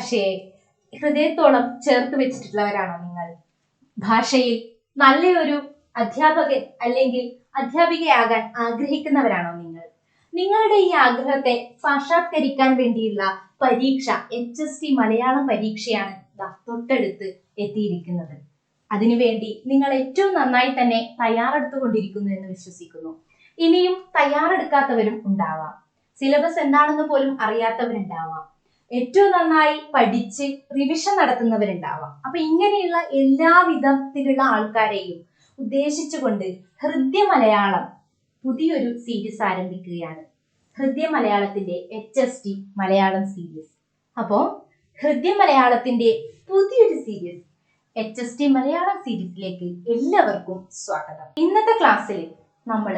ഭാഷയെ ഹൃദയത്തോളം ചേർത്ത് വെച്ചിട്ടുള്ളവരാണോ നിങ്ങൾ? ഭാഷയിൽ നല്ലൊരു അധ്യാപകൻ അല്ലെങ്കിൽ അധ്യാപികയാകാൻ ആഗ്രഹിക്കുന്നവരാണോ നിങ്ങൾ? നിങ്ങളുടെ ഈ ആഗ്രഹത്തെ സാക്ഷാത്കരിക്കാൻ വേണ്ടിയുള്ള പരീക്ഷ എച്ച് എസ് ടി മലയാളം പരീക്ഷയാണ് തൊട്ടടുത്ത് എത്തിയിരിക്കുന്നത്. അതിനുവേണ്ടി നിങ്ങൾ ഏറ്റവും നന്നായി തന്നെ തയ്യാറെടുത്തുകൊണ്ടിരിക്കുന്നു എന്ന് വിശ്വസിക്കുന്നു. ഇനിയും തയ്യാറെടുക്കാത്തവരും ഉണ്ടാവാം. സിലബസ് എന്താണെന്ന് പോലും അറിയാത്തവരുണ്ടാവാം. ഏറ്റവും നന്നായി പഠിച്ച് റിവിഷൻ നടത്തുന്നവരുണ്ടാവാം. അപ്പൊ ഇങ്ങനെയുള്ള എല്ലാ വിധത്തിലുള്ള ആൾക്കാരെയും ഉദ്ദേശിച്ചുകൊണ്ട് ഹൃദ്യ മലയാളം പുതിയൊരു സീരീസ് ആരംഭിക്കുകയാണ്. ഹൃദ്യ മലയാളത്തിന്റെ H S T Malayalam series അപ്പോ ഹൃദ്യ മലയാളത്തിന്റെ പുതിയൊരു series H S T Malayalam സീരീസിലേക്ക് എല്ലാവർക്കും സ്വാഗതം. ഇന്നത്തെ ക്ലാസ്സിൽ നമ്മൾ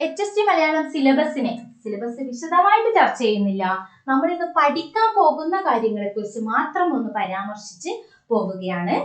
എച്ച് എസ് ടി മലയാളം സിലബസിനെ സിലബസ് വിശദമായിട്ട് ചർച്ച ചെയ്യുന്നില്ല. നമ്മൾ ഇന്ന് പഠിക്കാൻ പോകുന്ന കാര്യങ്ങളെ കുറിച്ച് മാത്രം ഒന്ന് പരാമർശിച്ച് പോവുകയാണ്.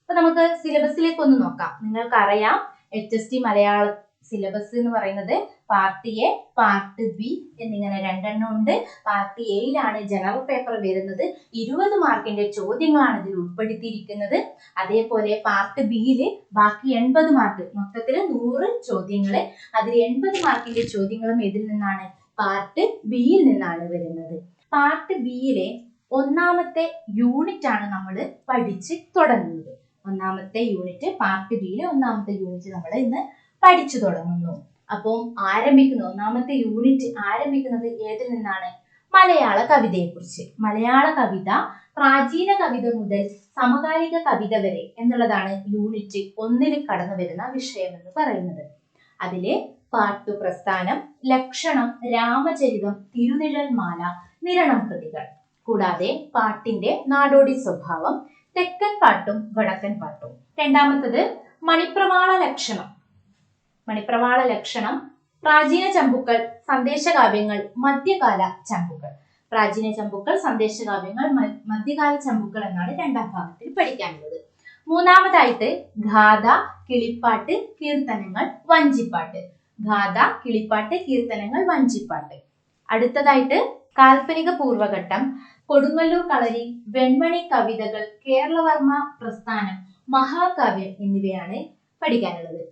അപ്പൊ നമുക്ക് സിലബസിലേക്ക് ഒന്ന് നോക്കാം. നിങ്ങൾക്കറിയാം എച്ച് എസ് ടി മലയാള സിലബസ് എന്ന് പറയുന്നത് പാർട്ട് എ പാർട്ട് ബി എന്നിങ്ങനെ രണ്ടെണ്ണം ഉണ്ട്. പാർട്ട് എയിലാണ് ജനറൽ പേപ്പർ വരുന്നത്. ഇരുപത് മാർക്കിന്റെ ചോദ്യങ്ങളാണ് ഇതിൽ ഉൾപ്പെടുത്തിയിരിക്കുന്നത്. അതേപോലെ പാർട്ട് ബിയിൽ ബാക്കി എൺപത് മാർക്ക് മൊത്തത്തിൽ നൂറ് ചോദ്യങ്ങൾ അതിൽ എൺപത് മാർക്കിന്റെ ചോദ്യങ്ങളും ഇതിൽ നിന്നാണ്? പാർട്ട് ബിയിൽ നിന്നാണ് വരുന്നത്. പാർട്ട് ബിയിലെ ഒന്നാമത്തെ യൂണിറ്റ് ആണ് നമ്മൾ പഠിച്ച് തുടങ്ങുന്നത്. ഒന്നാമത്തെ യൂണിറ്റ് പാർട്ട് ബിയിലെ ഒന്നാമത്തെ യൂണിറ്റ് നമ്മൾ ഇന്ന് പഠിച്ചു തുടങ്ങുന്നു. അപ്പോൾ ആരംഭിക്കുന്നു ഒന്നാമത്തെ യൂണിറ്റ് ആരംഭിക്കുന്നത് ഏതിൽ നിന്നാണ്? മലയാള കവിതയെക്കുറിച്ച്. മലയാള കവിത പ്രാചീന കവിത മുതൽ സമകാലിക കവിത വരെ എന്നുള്ളതാണ് യൂണിറ്റ് ഒന്നിൽ കടന്നു വരുന്ന വിഷയം എന്ന് പറയുന്നത്. അതിലെ പാട്ടു പ്രസ്ഥാനം ലക്ഷണം രാമചരിതം തിരുനിഴൽ മാല നിരണം കൃതികൾ. കൂടാതെ പാട്ടിന്റെ നാടോടി സ്വഭാവം തെക്കൻ പാട്ടും വടക്കൻ പാട്ടും. രണ്ടാമത്തത് മണിപ്രവാള ലക്ഷണം. മണിപ്രവാള ലക്ഷണം പ്രാചീന ചമ്പുക്കൾ സന്ദേശകാവ്യങ്ങൾ മധ്യകാല ചമ്പുക്കൾ. പ്രാചീന ചമ്പുക്കൾ സന്ദേശകാവ്യങ്ങൾ മധ്യകാല ചമ്പുക്കൾ എന്നാണ് രണ്ടാം ഭാഗത്തിൽ പഠിക്കാനുള്ളത്. മൂന്നാമതായിട്ട് ഗാഥ കിളിപ്പാട്ട് കീർത്തനങ്ങൾ വഞ്ചിപ്പാട്ട്. ഗാഥ കിളിപ്പാട്ട് കീർത്തനങ്ങൾ വഞ്ചിപ്പാട്ട്. അടുത്തതായിട്ട് കാൽപ്പനിക പൂർവഘട്ടം കൊടുങ്ങല്ലൂർ കളരി വെൺമണി കവിതകൾ കേരളവർമ്മ പ്രസ്ഥാനം മഹാകാവ്യം എന്നിവയാണ് പഠിക്കാനുള്ളത്.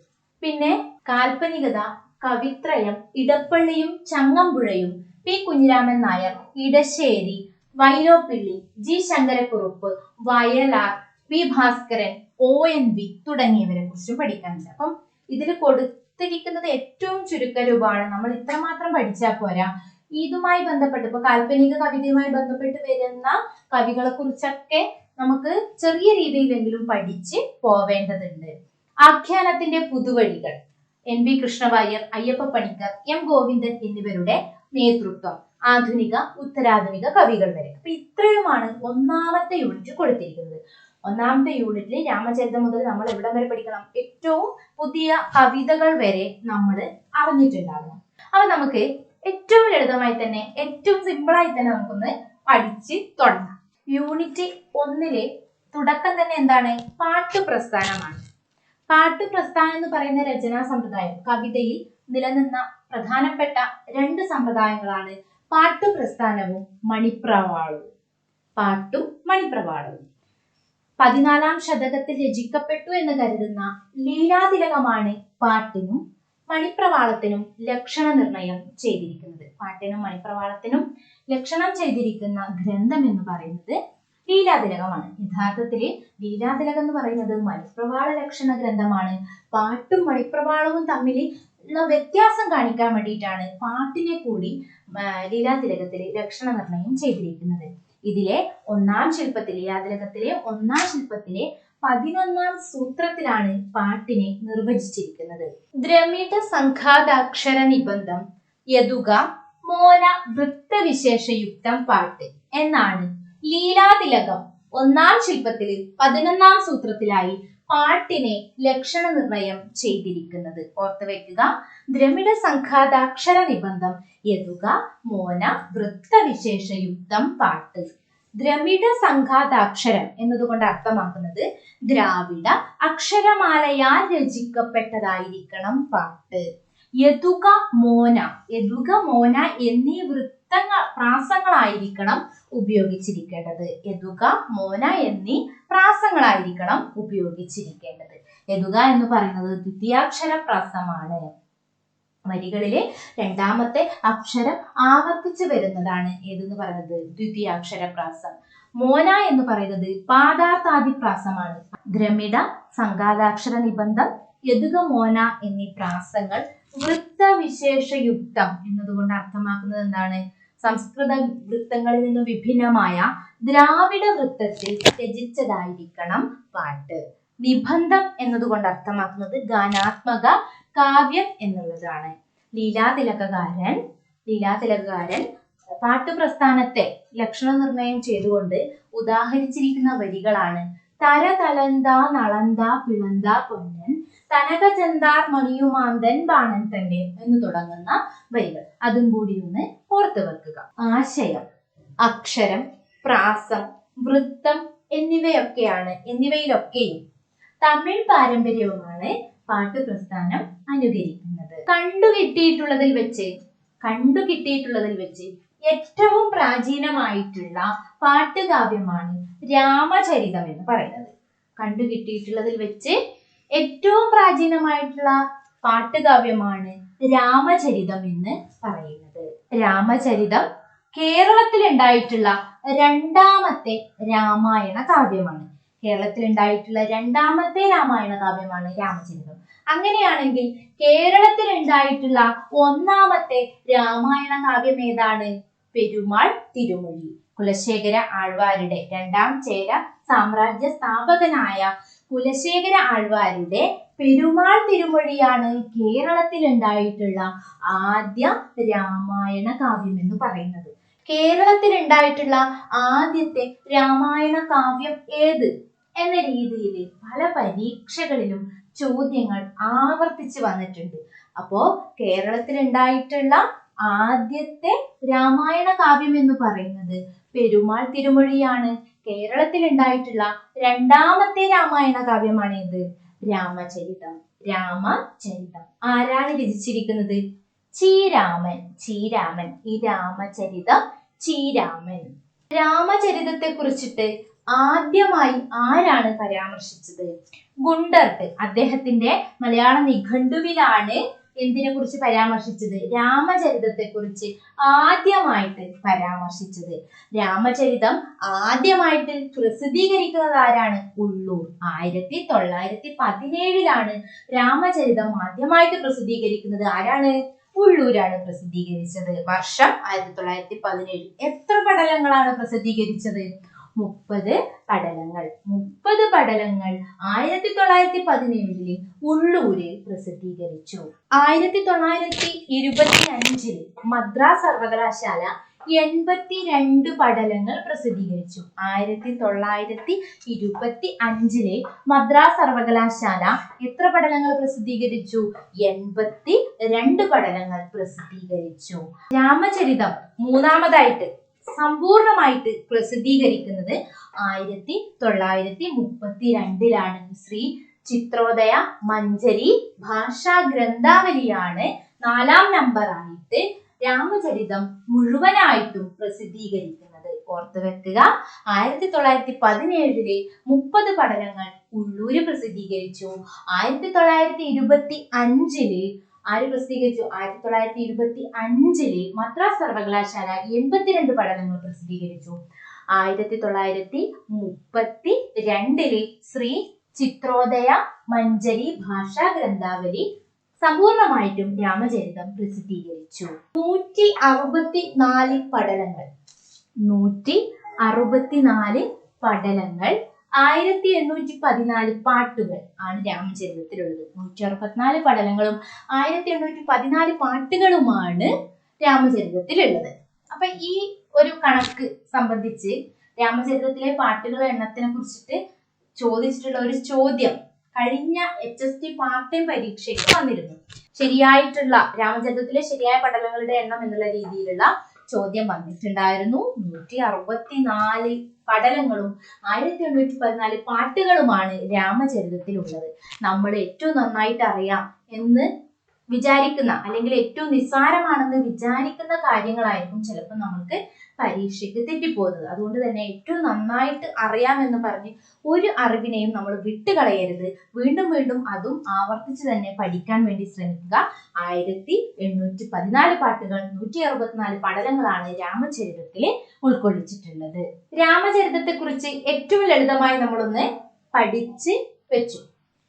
പിന്നെ കാൽപ്പനികത കവിത്രയം ഇടപ്പള്ളിയും ചങ്ങമ്പുഴയും P. Kunhiraman Nair Edasseri Vyloppilli G. Sankarakurup Vayalar P. Bhaskaran O. N. V. തുടങ്ങിയവരെ കുറിച്ചും പഠിക്കാനുണ്ട്. അപ്പം ഇതിൽ കൊടുത്തിരിക്കുന്നത് ഏറ്റവും ചുരുക്ക ചുരുക്കരൂപമാണ് നമ്മൾ ഇത്രമാത്രം പഠിച്ചാൽ പോരാ. ഇതുമായി ബന്ധപ്പെട്ട് ഇപ്പൊ കാൽപ്പനിക കവിതയുമായി ബന്ധപ്പെട്ട് വരുന്ന കവികളെ കുറിച്ചൊക്കെ നമുക്ക് ചെറിയ രീതിയിലെങ്കിലും പഠിച്ച് പോവേണ്ടതുണ്ട്. ആഖ്യാനത്തിന്റെ പുതുവഴികൾ. N V Krishna Warrier Ayyappa Panicker M Govindan എന്നിവരുടെ നേതൃത്വം. ആധുനിക ഉത്തരാധുനിക കവികൾ വരെ. അപ്പൊ ഇത്രയുമാണ് ഒന്നാമത്തെ യൂണിറ്റ് കൊടുത്തിരിക്കുന്നത്. ഒന്നാമത്തെ യൂണിറ്റിൽ രാമചരിതം മുതൽ നമ്മൾ എവിടം വരെ പഠിക്കണം? ഏറ്റവും പുതിയ കവിതകൾ വരെ നമ്മൾ അറിഞ്ഞിട്ടുണ്ടാകണം അപ്പൊ നമുക്ക് ഏറ്റവും ലളിതമായി തന്നെ ഏറ്റവും സിമ്പിളായി തന്നെ നമുക്കൊന്ന് പഠിച്ച് തുടങ്ങാം. യൂണിറ്റ് ഒന്നിലെ തുടക്കം തന്നെ എന്താണ്? പാട്ടുപ്രസ്ഥാനമാണ് പാട്ടുപ്രസ്ഥാനം എന്ന് പറയുന്ന രചനാ സമ്പ്രദായം കവിതയിൽ നിലനിന്ന പ്രധാനപ്പെട്ട രണ്ട് സമ്പ്രദായങ്ങളാണ് പാട്ടുപ്രസ്ഥാനവും മണിപ്രവാളവും പാട്ടും മണിപ്രവാളവും പതിനാലാം ശതകത്തിൽ രചിക്കപ്പെട്ടു എന്ന് കരുതുന്ന ലീലാതിലകമാണ് പാട്ടിനും മണിപ്രവാളത്തിനും ലക്ഷണ നിർണയം ചെയ്തിരിക്കുന്നത്. പാട്ടിനും മണിപ്രവാളത്തിനും ലക്ഷണം ചെയ്തിരിക്കുന്ന ഗ്രന്ഥം എന്ന് പറയുന്നത് ലീലാതിലകമാണ്. യഥാർത്ഥത്തിൽ ലീലാതിലകം എന്ന് പറയുന്നത് മണിപ്രവാള ലക്ഷണ ഗ്രന്ഥമാണ്. പാട്ടും മണിപ്രവാളവും തമ്മിൽ വ്യത്യാസം കാണിക്കാൻ വേണ്ടിയിട്ടാണ് പാട്ടിനെ കൂടി ആ, ലീലാതിലകത്തിൽ ലക്ഷണ നിർണയം ചെയ്തിരിക്കുന്നത്. ഇതിലെ ഒന്നാം ശില്പത്തിൽ ലീലാതിലകത്തിലെ ഒന്നാം ശില്പത്തിലെ പതിനൊന്നാം സൂത്രത്തിലാണ് പാട്ടിനെ നിർവചിച്ചിരിക്കുന്നത്. ദ്രമിഡ സംഘാതാക്ഷര നിബന്ധം യതുക മോന വൃത്തവിശേഷയുക്തം പാട്ട് എന്നാണ്. ലീലാതിലകം. ഒന്നാം ശില്പത്തിൽ പതിനൊന്നാം സൂത്രത്തിലായി പാട്ടിനെ ലക്ഷണ നിർണയം ചെയ്തിരിക്കുന്നത്. ഓർത്തു വെക്കുക. ദ്രമിഡ സംഘാതാക്ഷര നിബന്ധം യതുക മോന വൃത്തവിശേഷയുക്തം പാട്ട്. ദ്രമിഡ സംഘാതാക്ഷരം എന്നതുകൊണ്ട് അർത്ഥമാക്കുന്നത് ദ്രാവിഡ അക്ഷരമാലയാൽ രചിക്കപ്പെട്ടതായിരിക്കണം പാട്ട്. യതുക മോന. യതുക മോന എന്നീ വൃത്ത വൃത്തങ്ങൾ പ്രാസങ്ങളായിരിക്കണം ഉപയോഗിച്ചിരിക്കേണ്ടത്. എതുക മോന എന്നീ പ്രാസങ്ങളായിരിക്കണം ഉപയോഗിച്ചിരിക്കേണ്ടത്. എതുക എന്ന് പറയുന്നത് ദ്വിതീയാക്ഷര പ്രാസമാണ്. വരികളിലെ രണ്ടാമത്തെ അക്ഷരം ആവർത്തിച്ചു വരുന്നതാണ് ഏതെന്ന് പറയുന്നത്? ദ്വിതീയാക്ഷര പ്രാസം. മോന എന്ന് പറയുന്നത് പാദാർത്ഥാദി പ്രാസമാണ്. ഗ്രമിഡ സംഘാതാക്ഷര നിബന്ധം യതുക മോന എന്നീ പ്രാസങ്ങൾ വൃത്തവിശേഷയുക്തം എന്നതുകൊണ്ട് അർത്ഥമാക്കുന്നത് എന്താണ്? സംസ്കൃത വൃത്തങ്ങളിൽ നിന്നും വിഭിന്നമായ ദ്രാവിഡ വൃത്തത്തിൽ രചിച്ചതായിരിക്കണം പാട്ട്. നിബന്ധം എന്നതുകൊണ്ട് അർത്ഥമാക്കുന്നത് ഗാനാത്മക കാവ്യം എന്നുള്ളതാണ്. ലീലാതിലകകാരൻ ലീലാതിലകകാരൻ പാട്ടുപ്രസ്ഥാനത്തെ ലക്ഷണ നിർണയം ചെയ്തുകൊണ്ട് ഉദാഹരിച്ചിരിക്കുന്ന വരികളാണ്. തര തലന്ത നളന്ത പിളന്ത പൊന്നൻ തനകചന്താർ മണിയുമാന്തൻ ബാണൻ തന്നെ എന്ന് തുടങ്ങുന്ന വരികൾ. അതും കൂടി ഒന്ന് ഓർത്തു വെക്കുക. ആശയം അക്ഷരം പ്രാസം വൃത്തം എന്നിവയൊക്കെയാണ് എന്നിവയിലൊക്കെയും തമിഴ് പാരമ്പര്യവുമാണ് പാട്ടുപ്രസ്ഥാനം അനുകരിക്കുന്നത്. കണ്ടുകിട്ടിയിട്ടുള്ളതിൽ വെച്ച് കണ്ടുകിട്ടിയിട്ടുള്ളതിൽ വെച്ച് ഏറ്റവും പ്രാചീനമായിട്ടുള്ള പാട്ടുകാവ്യമാണ് രാമചരിതം എന്ന് പറയുന്നത്. കണ്ടുകിട്ടിയിട്ടുള്ളതിൽ വെച്ച് ഏറ്റവും പ്രാചീനമായിട്ടുള്ള പാട്ടുകാവ്യമാണ് രാമചരിതം എന്ന് പറയുന്നത്. രാമചരിതം കേരളത്തിൽ ഉണ്ടായിട്ടുള്ള രണ്ടാമത്തെ രാമായണ കാവ്യമാണ്. കേരളത്തിൽ ഉണ്ടായിട്ടുള്ള രണ്ടാമത്തെ രാമായണ കാവ്യമാണ് രാമചരിതം. അങ്ങനെയാണെങ്കിൽ കേരളത്തിൽ ഉണ്ടായിട്ടുള്ള ഒന്നാമത്തെ രാമായണ കാവ്യം ഏതാണ്? പെരുമാൾ തിരുമൊഴി. കുലശേഖര ആഴ്വാരുടെ രണ്ടാം ചേര സാമ്രാജ്യ സ്ഥാപകനായ കുലശേഖര ആഴ്വാരുടെ പെരുമാൾ തിരുമൊഴിയാണ് കേരളത്തിൽ ഉണ്ടായിട്ടുള്ള ആദ്യ രാമായണ കാവ്യം എന്ന് പറയുന്നത്. കേരളത്തിൽ ഉണ്ടായിട്ടുള്ള ആദ്യത്തെ രാമായണ കാവ്യം ഏത്? എന്ന രീതിയിൽ പല പരീക്ഷകളിലും ചോദ്യങ്ങൾ ആവർത്തിച്ച് വന്നിട്ടുണ്ട്. അപ്പോ കേരളത്തിൽ ഉണ്ടായിട്ടുള്ള ആദ്യത്തെ രാമായണ കാവ്യം എന്ന് പറയുന്നത് പെരുമാൾ തിരുമൊഴിയാണ്. കേരളത്തിൽ ഉണ്ടായിട്ടുള്ള രണ്ടാമത്തെ രാമായണ കാവ്യമാണ് ഇത് രാമചരിതം. രാമചരിതം. ആരാണ് രചിച്ചിരിക്കുന്നത്? ചീരാമൻ ചീരാമൻ ഈ രാമചരിതം ചീരാമൻ രാമചരിതത്തെ കുറിച്ചിട്ട് ആദ്യമായി ആരാണ് പരാമർശിച്ചത്? ഗുണ്ടർട്ട് അദ്ദേഹത്തിന്റെ മലയാള നിഘണ്ടുവിലാണ് എന്തിനെ കുറിച്ച് പരാമർശിച്ചത്? രാമചരിതത്തെ കുറിച്ച് ആദ്യമായിട്ട് പരാമർശിച്ചത്. രാമചരിതം ആദ്യമായിട്ട് പ്രസിദ്ധീകരിക്കുന്നത് ആരാണ്? ഉള്ളൂർ. ആയിരത്തി തൊള്ളായിരത്തി പതിനേഴിലാണ് രാമചരിതം ആദ്യമായിട്ട് പ്രസിദ്ധീകരിക്കുന്നത് ആരാണ്? ഉള്ളൂരാണ് പ്രസിദ്ധീകരിച്ചത്. വർഷം ആയിരത്തി തൊള്ളായിരത്തി പതിനേഴ് എത്ര പടലങ്ങളാണ് പ്രസിദ്ധീകരിച്ചത്? മുപ്പത് പടലങ്ങൾ. മുപ്പത് പടലങ്ങൾ ആയിരത്തി തൊള്ളായിരത്തി പതിനേഴിൽ ഉള്ളൂര് പ്രസിദ്ധീകരിച്ചു. ആയിരത്തി തൊള്ളായിരത്തി ഇരുപത്തി അഞ്ചിൽ മദ്രാസ് സർവകലാശാല എൺപത്തിരണ്ട് പടലങ്ങൾ പ്രസിദ്ധീകരിച്ചു. ആയിരത്തി തൊള്ളായിരത്തി ഇരുപത്തി അഞ്ചിലെ മദ്രാസ് സർവകലാശാല എത്ര പടലങ്ങൾ പ്രസിദ്ധീകരിച്ചു? എൺപത്തി രണ്ട് പടലങ്ങൾ പ്രസിദ്ധീകരിച്ചു. രാമചരിതം മൂന്നാമതായിട്ട് സമ്പൂർണമായിട്ട് പ്രസിദ്ധീകരിക്കുന്നത് ആയിരത്തി തൊള്ളായിരത്തി മുപ്പത്തി രണ്ടിലാണ് ശ്രീ ചിത്രോദയ മഞ്ചരി ഭാഷാ ഗ്രന്ഥാവലിയാണ് നാലാം നമ്പർ ആയിട്ട് രാമചരിതം മുഴുവനായിട്ടും പ്രസിദ്ധീകരിക്കുന്നത്. ഓർത്തു വെക്കുക ആയിരത്തി തൊള്ളായിരത്തി പതിനേഴിലെ മുപ്പത് പഠനങ്ങൾ ഉള്ളൂര് പ്രസിദ്ധീകരിച്ചു. ആയിരത്തി തൊള്ളായിരത്തി ഇരുപത്തി അഞ്ചിൽ ആര് പ്രസിദ്ധീകരിച്ചു? ആയിരത്തി തൊള്ളായിരത്തി ഇരുപത്തി അഞ്ചിൽ മദ്രാസ് സർവകലാശാല എൺപത്തിരണ്ട് പഠനങ്ങൾ പ്രസിദ്ധീകരിച്ചു. ആയിരത്തി തൊള്ളായിരത്തി മുപ്പത്തി രണ്ടിൽ ശ്രീ ചിത്രോദയ മഞ്ജരി ഭാഷാ ഗ്രന്ഥാവലി സമ്പൂർണമായിട്ടും രാമചരിതം പ്രസിദ്ധീകരിച്ചു. നൂറ്റി അറുപത്തി നാല് പഠനങ്ങൾ നൂറ്റി അറുപത്തിനാല് പടലങ്ങൾ ആയിരത്തി എണ്ണൂറ്റി പതിനാല് പാട്ടുകൾ ആണ് രാമചരിതത്തിലുള്ളത്. നൂറ്റി അറുപത്തിനാല് പടലങ്ങളും ആയിരത്തി എണ്ണൂറ്റി പതിനാല് പാട്ടുകളുമാണ് രാമചരിതത്തിലുള്ളത്. അപ്പൊ ഈ ഒരു കണക്ക് സംബന്ധിച്ച് രാമചരിതത്തിലെ പാട്ടുകളുടെ എണ്ണത്തിനെ കുറിച്ചിട്ട് ചോദിച്ചിട്ടുള്ള ഒരു ചോദ്യം കഴിഞ്ഞ H S T part time പരീക്ഷയ്ക്ക് വന്നിരുന്നു. ശരിയായിട്ടുള്ള രാമചരിതത്തിലെ ശരിയായ പടലങ്ങളുടെ എണ്ണം എന്നുള്ള രീതിയിലുള്ള ചോദ്യം വന്നിട്ടുണ്ടായിരുന്നു. നൂറ്റി അറുപത്തിനാല് പടലങ്ങളും ആയിരത്തി എണ്ണൂറ്റി പതിനാല് പാട്ടുകളുമാണ് രാമചരിതത്തിലുള്ളത്. നമ്മൾ ഏറ്റവും നന്നായിട്ട് അറിയാം എന്ന് വിചാരിക്കുന്ന അല്ലെങ്കിൽ ഏറ്റവും നിസ്സാരമാണെന്ന് വിചാരിക്കുന്ന കാര്യങ്ങളായിരിക്കും ചിലപ്പോൾ നമുക്ക് പരീക്ഷയ്ക്ക് തെറ്റിപ്പോകുന്നത്. അതുകൊണ്ട് തന്നെ ഏറ്റവും നന്നായിട്ട് അറിയാമെന്ന് പറഞ്ഞ് ഒരു അറിവിനെയും നമ്മൾ വിട്ടുകളയരുത്. വീണ്ടും വീണ്ടും അതും ആവർത്തിച്ച് തന്നെ പഠിക്കാൻ വേണ്ടി ശ്രമിക്കുക. ആയിരത്തി എണ്ണൂറ്റി പതിനാല് പാട്ടുകൾ നൂറ്റി അറുപത്തിനാല് പഠനങ്ങളാണ് രാമചരിതത്തിൽ ഉൾക്കൊള്ളിച്ചിട്ടുള്ളത്. രാമചരിതത്തെ കുറിച്ച് ഏറ്റവും ലളിതമായി നമ്മളൊന്ന് പഠിച്ച് വെച്ചു.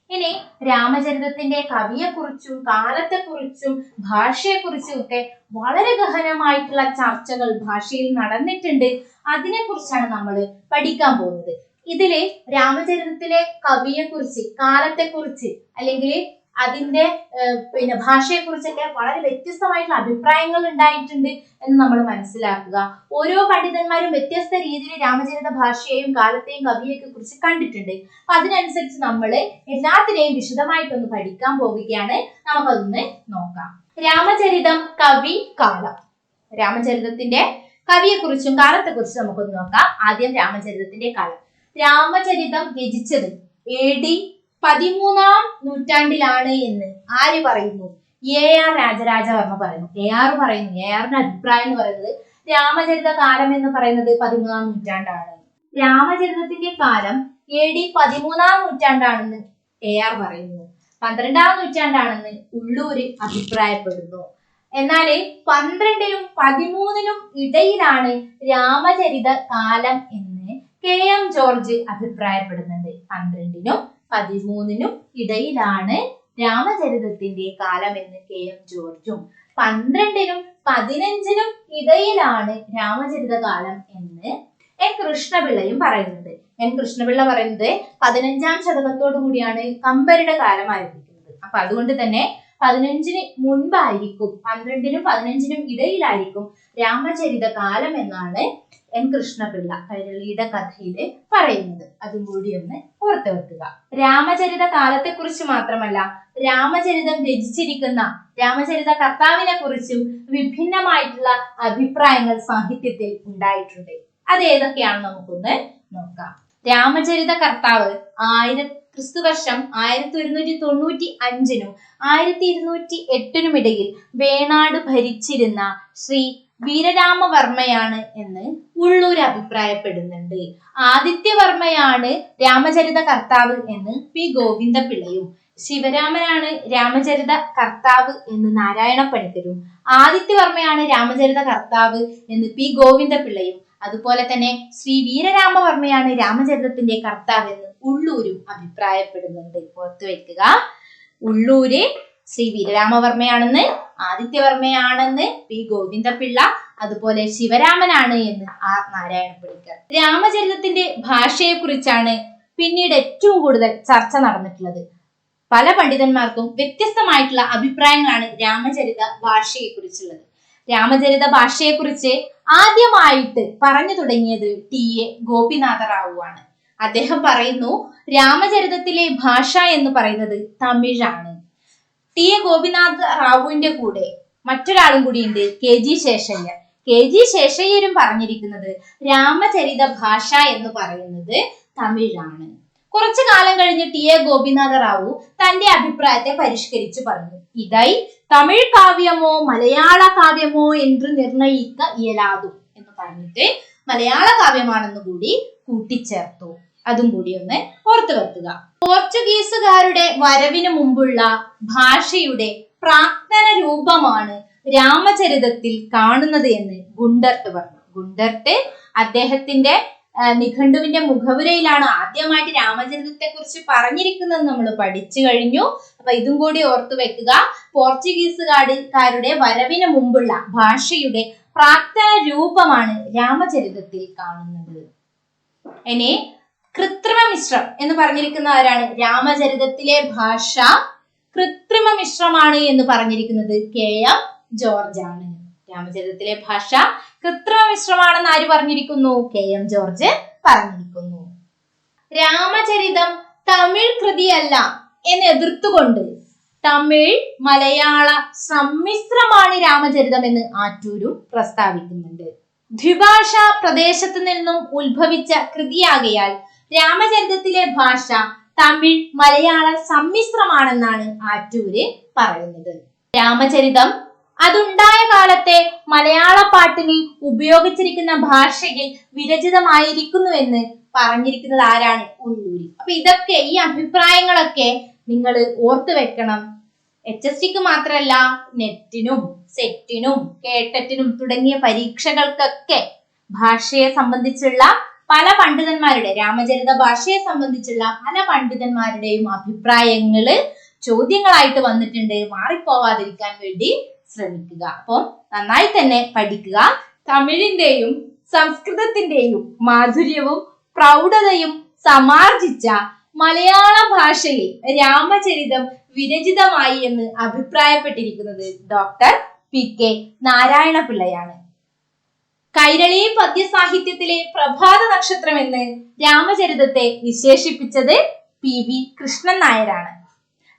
ഇനി രാമചരിതത്തിന്റെ കവിയെക്കുറിച്ചും കാലത്തെക്കുറിച്ചും ഭാഷയെക്കുറിച്ചും ഒക്കെ വളരെ ഗഹനമായിട്ടുള്ള ചർച്ചകൾ ഭാഷയിൽ നടന്നിട്ടുണ്ട്. അതിനെക്കുറിച്ചാണ് നമ്മൾ പഠിക്കാൻ പോകുന്നത്. ഇതിൽ രാമചരിതത്തിലെ കവിയെക്കുറിച്ച് കാലത്തെക്കുറിച്ച് അല്ലെങ്കിൽ അതിന്റെ പിന്നെ ഭാഷയെക്കുറിച്ചൊക്കെ വളരെ വ്യത്യസ്തമായിട്ടുള്ള അഭിപ്രായങ്ങൾ ഉണ്ടായിട്ടുണ്ട് എന്ന് നമ്മൾ മനസ്സിലാക്കുക. ഓരോ പണ്ഡിതന്മാരും വ്യത്യസ്ത രീതിയിൽ രാമചരിത ഭാഷയെയും കാലത്തെയും കവിയെയൊക്കെ കുറിച്ച് കണ്ടിട്ടുണ്ട്. അപ്പൊ അതിനനുസരിച്ച് നമ്മൾ എല്ലാത്തിനെയും വിശദമായിട്ടൊന്ന് പഠിക്കാൻ പോവുകയാണ്. നമുക്കതൊന്ന് നോക്കാം. രാമചരിതം കവി കാലം. രാമചരിതത്തിന്റെ കവിയെക്കുറിച്ചും കാലത്തെക്കുറിച്ചും നമുക്കൊന്ന് നോക്കാം. ആദ്യം രാമചരിതത്തിന്റെ കാലം. രാമചരിതം രചിച്ചത് എ ഡി പതിമൂന്നാം നൂറ്റാണ്ടിലാണ് എന്ന് ആര് പറയുന്നു? എ ആർ രാജരാജവർമ്മ പറയുന്നു. എ ആർ പറയുന്നു. എ ആറിന്റെ അഭിപ്രായം എന്ന് പറയുന്നത് രാമചരിത കാലം എന്ന് പറയുന്നത് പതിമൂന്നാം നൂറ്റാണ്ടാണ്. രാമചരിതത്തിന്റെ കാലം എ ഡി പതിമൂന്നാം നൂറ്റാണ്ടാണെന്ന് എ ആർ പറയുന്നു. പന്ത്രണ്ടാം നൂറ്റാണ്ടാണെന്ന് ഉള്ളൂര് അഭിപ്രായപ്പെടുന്നു. എന്നാൽ പന്ത്രണ്ടിനും പതിമൂന്നിനും ഇടയിലാണ് രാമചരിത കാലം എന്ന് കെ എം ജോർജ് അഭിപ്രായപ്പെടുന്നുണ്ട് പന്ത്രണ്ടിനും പതിമൂന്നിനും ഇടയിലാണ് രാമചരിതത്തിന്റെ കാലം എന്ന് കെ എം ജോർജും. പന്ത്രണ്ടിനും പതിനഞ്ചിനും ഇടയിലാണ് രാമചരിത കാലം എന്ന് എൻ കൃഷ്ണപിള്ളയും പറയുന്നത് എൻ കൃഷ്ണപിള്ള പറയുന്നത് പതിനഞ്ചാം ശതകത്തോടു കൂടിയാണ് കമ്പരുടെ കാലം ആരംഭിക്കുന്നത്. അപ്പൊ അതുകൊണ്ട് തന്നെ പതിനഞ്ചിന് മുൻപായിരിക്കും പന്ത്രണ്ടിനും പതിനഞ്ചിനും ഇടയിലായിരിക്കും രാമചരിത കാലം എന്നാണ് എൻ കൃഷ്ണപിള്ള കൈരളിയുടെ കഥയിൽ പറയുന്നത്. അതും കൂടി ഒന്ന് ഓർത്തു വെക്കുക. രാമചരിത കാലത്തെക്കുറിച്ച് മാത്രമല്ല രാമചരിതം രചിച്ചിരിക്കുന്ന രാമചരിത കർത്താവിനെ കുറിച്ചും വിഭിന്നമായിട്ടുള്ള അഭിപ്രായങ്ങൾ സാഹിത്യത്തിൽ ഉണ്ടായിട്ടുണ്ട്. അത് ഏതൊക്കെയാണ് നമുക്കൊന്ന് നോക്കാം. രാമചരിത കർത്താവ് ആയിര ക്രിസ്തുവർഷം ആയിരത്തി ഒരുന്നൂറ്റി തൊണ്ണൂറ്റി അഞ്ചിനും ആയിരത്തി ഇരുന്നൂറ്റി എട്ടിനും ഇടയിൽ വേണാട് ഭരിച്ചിരുന്ന ശ്രീ വീരരാമവർമ്മയാണ് എന്ന് ഉള്ളൂർ അഭിപ്രായപ്പെടുന്നുണ്ട്. ആദിത്യവർമ്മയാണ് രാമചരിത കർത്താവ് എന്ന് പി ഗോവിന്ദപിള്ളയും. ശിവരാമനാണ് രാമചരിത കർത്താവ് എന്ന് നാരായണ പണിക്കരും ആദിത്യവർമ്മയാണ് രാമചരിത കർത്താവ് എന്ന് പി ഗോവിന്ദപിള്ളയും. അതുപോലെ തന്നെ ശ്രീ വീരരാമവർമ്മയാണ് രാമചരിതത്തിന്റെ കർത്താവ് എന്ന് ഉള്ളൂരും അഭിപ്രായപ്പെടുന്നുണ്ട്. ഓർത്തു വെക്കുക ഉള്ളൂര് ശ്രീ വീരരാമവർമ്മയാണെന്ന് ആദിത്യവർമ്മയാണെന്ന് പി ഗോവിന്ദപിള്ള അതുപോലെ ശിവരാമനാണ് എന്ന് ആർ നാരായണ പിടിക്കർ രാമചരിതത്തിന്റെ ഭാഷയെ കുറിച്ചാണ് പിന്നീട് ഏറ്റവും കൂടുതൽ ചർച്ച നടന്നിട്ടുള്ളത്. പല പണ്ഡിതന്മാർക്കും വ്യത്യസ്തമായിട്ടുള്ള അഭിപ്രായങ്ങളാണ് രാമചരിത ഭാഷയെ കുറിച്ചുള്ളത് രാമചരിത ഭാഷയെക്കുറിച്ച് ആദ്യമായിട്ട് പറഞ്ഞു തുടങ്ങിയത് ടി എ ഗോപിനാഥ റാവു ആണ് അദ്ദേഹം പറയുന്നു രാമചരിതത്തിലെ ഭാഷ എന്ന് പറയുന്നത് തമിഴാണ്. ടി എ ഗോപിനാഥ് റാവുവിന്റെ കൂടെ മറ്റൊരാളും കൂടിയുണ്ട് K G Seshayyar K G ശേഷയ്യരും പറഞ്ഞിരിക്കുന്നത് രാമചരിത ഭാഷ എന്ന് പറയുന്നത് തമിഴാണ് കുറച്ചു കാലം കഴിഞ്ഞ് ടി എ ഗോപിനാഥ റാവു തന്റെ അഭിപ്രായത്തെ പരിഷ്കരിച്ചു പറഞ്ഞു. ഇതായി തമിഴ് കാവ്യമോ മലയാള കാവ്യമോ എന്ന് നിർണയിക്ക ഇയലാതും എന്ന് പറഞ്ഞിട്ട് മലയാള കാവ്യമാണെന്ന് കൂടി കൂട്ടിച്ചേർത്തു. അതും കൂടി ഒന്ന് ഓർത്തു വെക്കുക. പോർച്ചുഗീസുകാരുടെ വരവിന് മുമ്പുള്ള ഭാഷയുടെ പ്രാക്തന രൂപമാണ് രാമചരിതത്തിൽ കാണുന്നത് എന്ന് ഗുണ്ടർട്ട് പറഞ്ഞു. ഗുണ്ടർട്ട് അദ്ദേഹത്തിന്റെ നിഘണ്ടുവിന്റെ മുഖവുരയിലാണ് ആദ്യമായിട്ട് രാമചരിതത്തെ കുറിച്ച് പറഞ്ഞിരിക്കുന്നത് നമ്മൾ പഠിച്ചു കഴിഞ്ഞു. അപ്പൊ ഇതും കൂടി ഓർത്തു വെക്കുക. പോർച്ചുഗീസുകാരുടെ വരവിന് മുമ്പുള്ള ഭാഷയുടെ പ്രാക്തന രൂപമാണ് രാമചരിതത്തിൽ കാണുന്നത്. ഇനി കൃത്രിമ മിശ്രം എന്ന് പറഞ്ഞിരിക്കുന്ന ആരാണ്? രാമചരിതത്തിലെ ഭാഷ കൃത്രിമ മിശ്രമാണ് എന്ന് പറഞ്ഞിരിക്കുന്നത് കെ എം ജോർജ് ആണ് രാമചരിതത്തിലെ ഭാഷ കൃത്രിമ മിശ്രമാണെന്ന് ആര് പറഞ്ഞിരിക്കുന്നു? കെ എം ജോർജ് പറഞ്ഞിരിക്കുന്നു. രാമചരിതം തമിഴ് കൃതിയല്ല എന്ന് എതിർത്തുകൊണ്ട് തമിഴ് മലയാള സമ്മിശ്രമാണ് രാമചരിതം എന്ന് ആറ്റൂരും പ്രസ്താവിക്കുന്നുണ്ട്. ദ്വിഭാഷ പ്രദേശത്ത് നിന്നും ഉത്ഭവിച്ച കൃതിയാകയാൽ രാമചരിതത്തിലെ ഭാഷ തമിഴ് മലയാള സമ്മിശ്രമാണെന്നാണ് ആറ്റൂര് പറയുന്നത്. രാമചരിതം അതുണ്ടായ കാലത്തെ മലയാള പാട്ടിന് ഉപയോഗിച്ചിരിക്കുന്ന ഭാഷയിൽ വിരചിതമായിരിക്കുന്നുവെന്ന് പറഞ്ഞിരിക്കുന്നത് ആരാണ്? ഉള്ളൂരി. അപ്പൊ ഇതൊക്കെ ഈ അഭിപ്രായങ്ങളൊക്കെ നിങ്ങൾ ഓർത്തു വെക്കണം. എച്ച് എസ് ടിക്ക് മാത്രമല്ല നെറ്റിനും സെറ്റിനും കേട്ടറ്റിനും തുടങ്ങിയ പരീക്ഷകൾക്കൊക്കെ ഭാഷയെ സംബന്ധിച്ചുള്ള പല പണ്ഡിതന്മാരുടെ രാമചരിത ഭാഷയെ സംബന്ധിച്ചുള്ള പല പണ്ഡിതന്മാരുടെയും അഭിപ്രായങ്ങൾ ചോദ്യങ്ങളായിട്ട് വന്നിട്ടുണ്ട്. മാറിപ്പോവാതിരിക്കാൻ വേണ്ടി ശ്രമിക്കുക. അപ്പം നന്നായി തന്നെ പഠിക്കുക. തമിഴിന്റെയും സംസ്കൃതത്തിന്റെയും മാധുര്യവും പ്രൗഢതയും സമാർജിച്ച മലയാള ഭാഷയിൽ രാമചരിതം വിരചിതമായി എന്ന് അഭിപ്രായപ്പെട്ടിരിക്കുന്നത് ഡോക്ടർ പി കെ നാരായണ പിള്ളയാണ് കൈരളി പദ്യസാഹിത്യത്തിലെ പ്രഭാത നക്ഷത്രം എന്ന് രാമചരിതത്തെ വിശേഷിപ്പിച്ചത് പി വി കൃഷ്ണൻ നായരാണ്.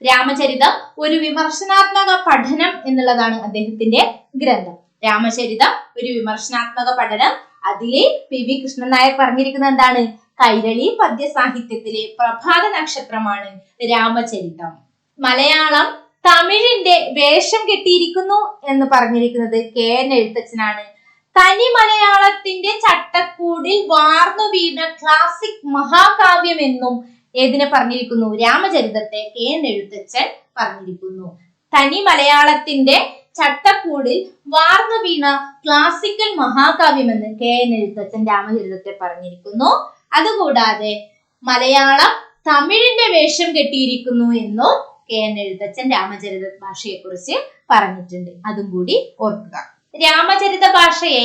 രാമചരിതം ഒരു വിമർശനാത്മക പഠനം എന്നുള്ളതാണ് അദ്ദേഹത്തിന്റെ ഗ്രന്ഥം. രാമചരിതം ഒരു വിമർശനാത്മക പഠനം. അതിലെ പി വി കൃഷ്ണൻ നായർ പറഞ്ഞിരിക്കുന്നത് എന്താണ്? കൈരളി പദ്യസാഹിത്യത്തിലെ പ്രഭാത നക്ഷത്രമാണ് രാമചരിതം. മലയാളം തമിഴിന്റെ വേഷം കെട്ടിയിരിക്കുന്നു എന്ന് പറഞ്ഞിരിക്കുന്നത് കെ എൻ എഴുത്തച്ഛനാണ്. തനി മലയാളത്തിന്റെ ചട്ടക്കൂടിൽ വാർന്നു വീണ ക്ലാസിക് മഹാകാവ്യം എന്നും ഏതിനെ പറഞ്ഞിരിക്കുന്നു? രാമചരിതത്തെ കെ എഴുത്തച്ഛൻ പറഞ്ഞിരിക്കുന്നു. തനി മലയാളത്തിന്റെ ചട്ടക്കൂടിൽ വാർന്നു വീണ ക്ലാസിക്കൽ മഹാകാവ്യം എന്ന് കെ എൻ എഴുത്തച്ഛൻ രാമചരിതത്തെ പറഞ്ഞിരിക്കുന്നു. അതുകൂടാതെ മലയാളം തമിഴിന്റെ വേഷം കെട്ടിയിരിക്കുന്നു എന്നും കെ എൻ എഴുത്തച്ഛൻ രാമചരിത ഭാഷയെക്കുറിച്ച് പറഞ്ഞിട്ടുണ്ട്. അതും കൂടി ഓർക്കുക. രാമചരിത ഭാഷയെ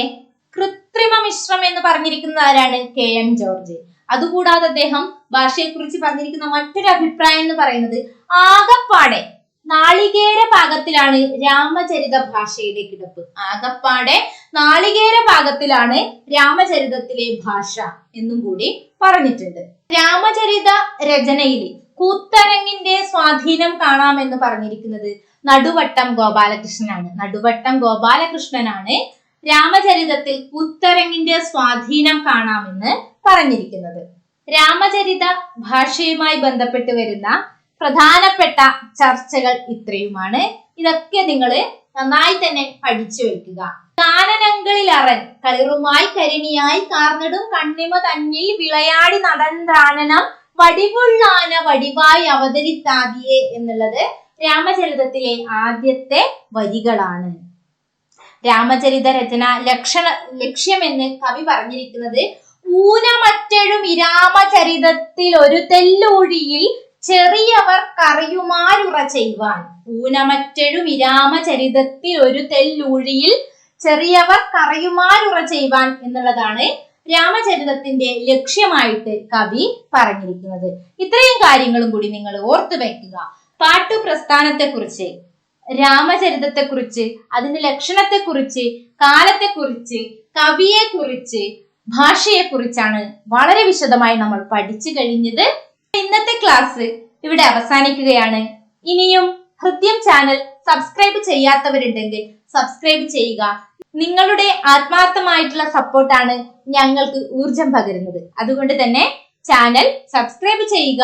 കൃത്രിമ മിശ്രം എന്ന് പറഞ്ഞിരിക്കുന്ന ആരാണ് കെ എം ജോർജ്. അതുകൂടാതെ അദ്ദേഹം ഭാഷയെക്കുറിച്ച് പറഞ്ഞിരിക്കുന്ന മറ്റൊരു അഭിപ്രായം എന്ന് പറയുന്നത് ആകപ്പാടെ നാളികേര ഭാഗത്തിലാണ് രാമചരിത ഭാഷയുടെ കിടപ്പ്. ആകപ്പാടെ നാളികേര ഭാഗത്തിലാണ് രാമചരിതത്തിലെ ഭാഷ എന്നും കൂടി പറഞ്ഞിട്ടുണ്ട്. രാമചരിത രചനയിൽ കൂത്തരങ്ങിന്റെ സ്വാധീനം കാണാമെന്ന് പറഞ്ഞിരിക്കുന്നത് നടുവട്ടം ഗോപാലകൃഷ്ണനാണ്. നടുവട്ടം ഗോപാലകൃഷ്ണനാണ് രാമചരിതത്തിൽ കൂത്തരങ്ങിന്റെ സ്വാധീനം കാണാമെന്ന് പറഞ്ഞിരിക്കുന്നത്. രാമചരിത ഭാഷയുമായി ബന്ധപ്പെട്ട് വരുന്ന പ്രധാനപ്പെട്ട ചർച്ചകൾ ഇത്രയുമാണ്. ഇതൊക്കെ നിങ്ങൾ നന്നായി തന്നെ പഠിച്ചു വെക്കുക. കാനനങ്ങളിൽ അറൻ കളിറുമായി കരിണിയായി കാർന്നിടും കണ്ണിമ തന്നിൽ വിളയാടി നടൻറാനനം വടിവുള്ളാന വടിവായി അവതരിത്താതിയെ എന്നുള്ളത് രാമചരിതത്തിലെ ആദ്യത്തെ വരികളാണ്. രാമചരിത രചന ലക്ഷണ ലക്ഷ്യമെന്ന് കവി പറഞ്ഞിരിക്കുന്നത് ഊനമറ്റഴും ഇരാമചരിതത്തിൽ ഒരു തെല്ലൂഴിയിൽ ചെറിയവർ കറിയുമാരുറ ചെയ്യുവാൻ ഊനമറ്റഴും ഇരാമചരിതത്തിൽ ഒരു തെല്ലൂഴിയിൽ ചെറിയവർ കറിയുമാരുറ ചെയ്യുവാൻ എന്നുള്ളതാണ് രാമചരിതത്തിന്റെ ലക്ഷ്യമായിട്ട് കവി പറഞ്ഞിരിക്കുന്നത്. ഇത്രയും കാര്യങ്ങളും കൂടി നിങ്ങൾ ഓർത്തു വെക്കുക പാട്ടു പ്രസ്ഥാനത്തെക്കുറിച്ച് രാമചരിതത്തെക്കുറിച്ച് അതിന്റെ കവിയെ കുറിച്ച് ഭാഷയെ കുറിച്ചാണ് വളരെ വിശദമായി നമ്മൾ പഠിച്ചു കഴിഞ്ഞത്. ഇന്നത്തെ ക്ലാസ് ഇവിടെ അവസാനിക്കുകയാണ്. ഇനിയും ഹൃദ്യം ചാനൽ സബ്സ്ക്രൈബ് ചെയ്യാത്തവരുണ്ടെങ്കിൽ സബ്സ്ക്രൈബ് ചെയ്യുക. നിങ്ങളുടെ ആത്മാർത്ഥമായിട്ടുള്ള സപ്പോർട്ടാണ് ഞങ്ങൾക്ക് ഊർജം പകരുന്നത്. അതുകൊണ്ട് തന്നെ ചാനൽ സബ്സ്ക്രൈബ് ചെയ്യുക.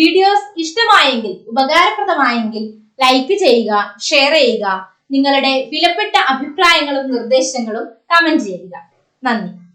വീഡിയോസ് ഇഷ്ടമായെങ്കിൽ ഉപകാരപ്രദമായെങ്കിൽ ലൈക്ക് ചെയ്യുക ഷെയർ ചെയ്യുക. നിങ്ങളുടെ വിലപ്പെട്ട അഭിപ്രായങ്ങളും നിർദ്ദേശങ്ങളും കമന്റ് ചെയ്യുക. നന്ദി.